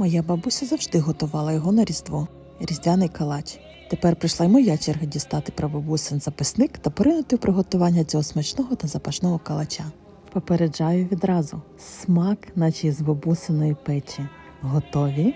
Моя бабуся завжди готувала його на Різдво. Різдвяний калач. Тепер прийшла й моя черга дістати прабабусин записник та поринути в приготування цього смачного та запашного калача. Попереджаю відразу: смак, наче із бабусиної печі. Готові?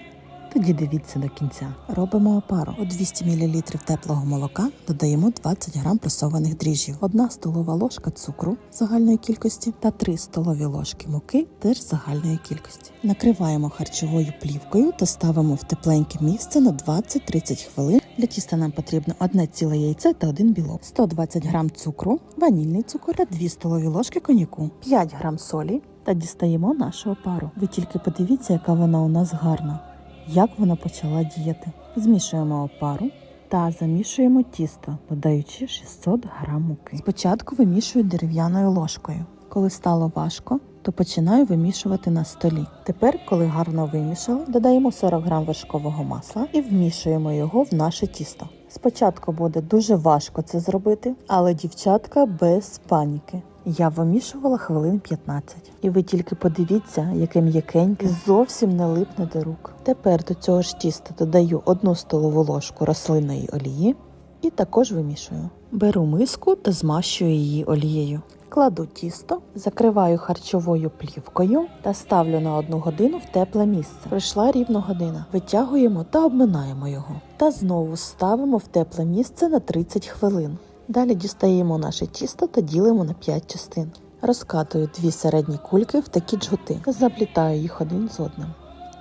Тоді дивіться до кінця. Робимо опару. У 200 мл теплого молока додаємо 20 г пресованих дріжджів, 1 столова ложка цукру загальної кількості та 3 столові ложки муки теж загальної кількості. Накриваємо харчовою плівкою та ставимо в тепленьке місце на 20-30 хвилин. Для тіста нам потрібно одне ціле яйце та один білок, 120 г цукру, ванільний цукор та 2 столові ложки коньяку, 5 г солі та дістаємо нашу опару. Ви тільки подивіться, яка вона у нас гарна як вона почала діяти. Змішуємо опару та замішуємо тісто, додаючи 600 г муки. Спочатку вимішую дерев'яною ложкою. Коли стало важко, то починаю вимішувати на столі. Тепер, коли гарно вимішали, додаємо 40 г вершкового масла і вмішуємо його в наше тісто. Спочатку буде дуже важко це зробити, але дівчатка без паніки. Я вимішувала хвилин 15. І ви тільки подивіться, яке м'якеньке, зовсім не липне до рук. Тепер до цього ж тіста додаю одну столову ложку рослинної олії і також вимішую. Беру миску та змащую її олією. Кладу тісто, закриваю харчовою плівкою та ставлю на одну годину в тепле місце. Пройшла рівно година. Витягуємо та обминаємо його. Та знову ставимо в тепле місце на 30 хвилин. Далі дістаємо наше тісто та ділимо на 5 частин. Розкатую дві середні кульки в такі джгути та заплітаю їх один з одним.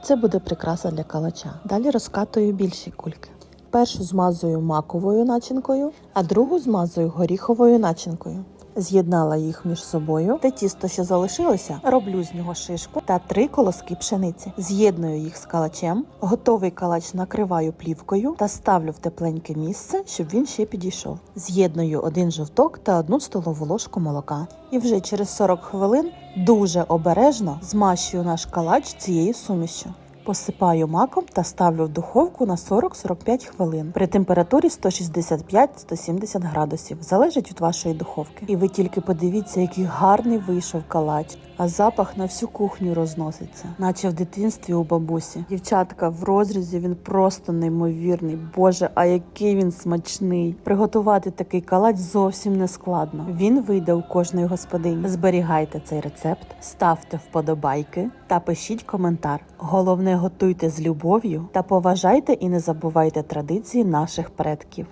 Це буде прикраса для калача. Далі розкатую більші кульки. Першу змазую маковою начинкою, а другу змазую горіховою начинкою. З'єднала їх між собою. Те тісто, що залишилося, роблю з нього шишку та три колоски пшениці. З'єдную їх з калачем. Готовий калач накриваю плівкою та ставлю в тепленьке місце, щоб він ще підійшов. З'єдную один жовток та одну столову ложку молока. І вже через 40 хвилин дуже обережно змащую наш калач цією сумішю. Посипаю маком та ставлю в духовку на 40-45 хвилин при температурі 165-170 градусів, залежить від вашої духовки. І ви тільки подивіться, який гарний вийшов калач, а запах на всю кухню розноситься, наче в дитинстві у бабусі. Дівчатка, в розрізі він просто неймовірний. Боже, а який він смачний! Приготувати такий калач зовсім не складно. Він вийде у кожної господині. Зберігайте цей рецепт, ставте вподобайки та пишіть коментар. Головне, готуйте з любов'ю та поважайте і не забувайте традиції наших предків.